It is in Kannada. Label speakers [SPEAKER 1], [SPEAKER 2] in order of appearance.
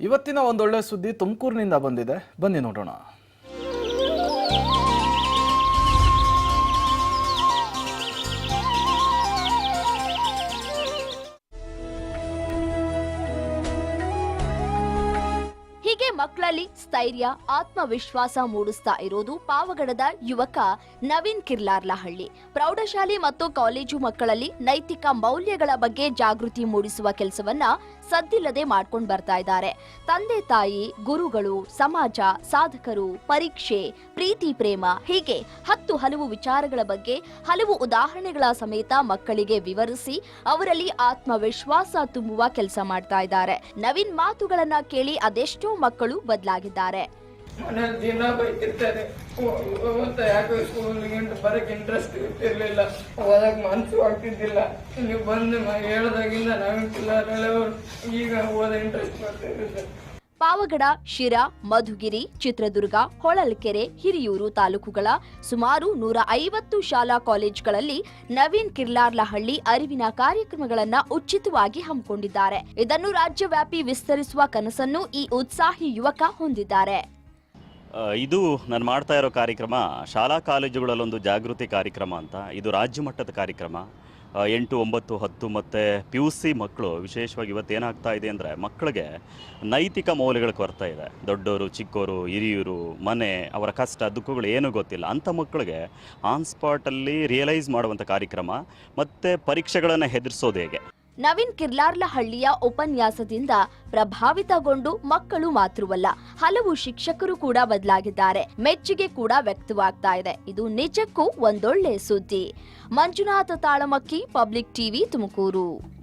[SPEAKER 1] ಇವತ್ತಿನ ಒಂದೊಳ್ಳೆ ಸುದ್ದಿ ತುಮಕೂರಿನಿಂದ ಬಂದಿದೆ. ಬನ್ನಿ ನೋಡೋಣ.
[SPEAKER 2] ಹೀಗೆ ಮಕ್ಕಳಲ್ಲಿ ಸ್ಥೈರ್ಯ, ಆತ್ಮವಿಶ್ವಾಸ ಮೂಡಿಸ್ತಾ ಇರೋದು ಪಾವಗಡದ ಯುವಕ ನವೀನ್ ಕಿರ್ಲಾರ್ಲಹಳ್ಳಿ. ಪ್ರೌಢಶಾಲೆ ಮತ್ತು ಕಾಲೇಜು ಮಕ್ಕಳಲ್ಲಿ ನೈತಿಕ ಮೌಲ್ಯಗಳ ಬಗ್ಗೆ ಜಾಗೃತಿ ಮೂಡಿಸುವ ಕೆಲಸವನ್ನ ಸದ್ದಿಲ್ಲದೆ ಮಾಡ್ಕೊಂಡು ಬರ್ತಾ ಇದ್ದಾರೆ. ತಂದೆ, ತಾಯಿ, ಗುರುಗಳು, ಸಮಾಜ, ಸಾಧಕರು, ಪರೀಕ್ಷೆ, ಪ್ರೀತಿ, ಪ್ರೇಮ ಹೀಗೆ ಹತ್ತು ಹಲವು ವಿಚಾರಗಳ ಬಗ್ಗೆ ಹಲವು ಉದಾಹರಣೆಗಳ ಸಮೇತ ಮಕ್ಕಳಿಗೆ ವಿವರಿಸಿ ಅವರಲ್ಲಿ ಆತ್ಮವಿಶ್ವಾಸ ತುಂಬುವ ಕೆಲಸ ಮಾಡ್ತಾ ಇದ್ದಾರೆ. ನವೀನ್ ಮಾತುಗಳನ್ನ ಕೇಳಿ ಅದೆಷ್ಟೋ ಮಕ್ಕಳು ಬದಲಾಗಿದ್ದಾರೆ.
[SPEAKER 3] ದಿನ ಬೈತಿರ್ತಾರೆ. ಯಾಕೆ ಸ್ಕೂಲ್ಗೆ ಬರಕ್ಕೆ ಇಂಟ್ರೆಸ್ಟ್ ಇರ್ತಿರ್ಲಿಲ್ಲ. ಓದಕ್ಕೆ ಮನಸ್ಸು ಆಗ್ತಿದ್ದಿಲ್ಲ. ನೀವು ಬಂದು ಹೇಳ್ದಾಗಿಂದ ನಾವಿಲ್ಲ ಈಗ ಓದ ಇಂಟ್ರೆಸ್ಟ್ ಬರ್ತಿರುತ್ತೆ
[SPEAKER 2] ಪಾವಗಡ, ಶಿರಾ, ಮಧುಗಿರಿ, ಚಿತ್ರದುರ್ಗ, ಹೊಳಲ್ಕೆರೆ, ಹಿರಿಯೂರು ತಾಲೂಕುಗಳ ಸುಮಾರು ನೂರ ಐವತ್ತು ಶಾಲಾ ಕಾಲೇಜುಗಳಲ್ಲಿ ನವೀನ್ ಕಿರ್ಲಾರ್ಲಹಳ್ಳಿ ಅರಿವಿನ ಕಾರ್ಯಕ್ರಮಗಳನ್ನ ಉಚಿತವಾಗಿ ಹಮ್ಮಿಕೊಂಡಿದ್ದಾರೆ. ಇದನ್ನು ರಾಜ್ಯವ್ಯಾಪಿ ವಿಸ್ತರಿಸುವ ಕನಸನ್ನು ಈ ಉತ್ಸಾಹಿ ಯುವಕ ಹೊಂದಿದ್ದಾರೆ.
[SPEAKER 4] ಇದು ನಾನು ಮಾಡ್ತಾ ಇರೋ ಕಾರ್ಯಕ್ರಮ ಶಾಲಾ ಕಾಲೇಜುಗಳಲ್ಲೊಂದು ಜಾಗೃತಿ ಕಾರ್ಯಕ್ರಮ ಅಂತ, ಇದು ರಾಜ್ಯ ಮಟ್ಟದ ಕಾರ್ಯಕ್ರಮ. ಎಂಟು, ಒಂಬತ್ತು, ಹತ್ತು ಮತ್ತು ಪಿ ಯು ಸಿ ಮಕ್ಕಳು ವಿಶೇಷವಾಗಿ ಇವತ್ತು ಏನಾಗ್ತಾ ಇದೆ ಅಂದರೆ ಮಕ್ಕಳಿಗೆ ನೈತಿಕ ಮೌಲ್ಯಗಳ ಕೊರತೆ ಇದೆ. ದೊಡ್ಡವರು ಚಿಕ್ಕವರು ಹಿರಿಯರು, ಮನೆ, ಅವರ ಕಷ್ಟ, ದುಃಖಗಳು ಏನೂ ಗೊತ್ತಿಲ್ಲ. ಅಂಥ ಮಕ್ಕಳಿಗೆ ಆನ್ ಸ್ಪಾಟಲ್ಲಿ ರಿಯಲೈಸ್ ಮಾಡುವಂಥ ಕಾರ್ಯಕ್ರಮ ಮತ್ತು ಪರೀಕ್ಷೆಗಳನ್ನು ಹೆದರಿಸೋದು ಹೇಗೆ?
[SPEAKER 2] ನವೀನ್ ಕಿರ್ಲಾರ್ಲ ಹಳ್ಳಿಯ ಉಪನ್ಯಾಸದಿಂದ ಪ್ರಭಾವಿತಗೊಂಡು ಮಕ್ಕಳು ಮಾತ್ರವಲ್ಲ, ಹಲವು ಶಿಕ್ಷಕರು ಕೂಡ ಬದಲಾಗಿದ್ದಾರೆ. ಮೆಚ್ಚುಗೆ ಕೂಡ ವ್ಯಕ್ತವಾಗ್ತಾ ಇದೆ. ಇದು ನಿಜಕ್ಕೂ ಒಂದೊಳ್ಳೆ ಸುದ್ದಿ. Manjunatha Talamakki, public TV Tumakuru.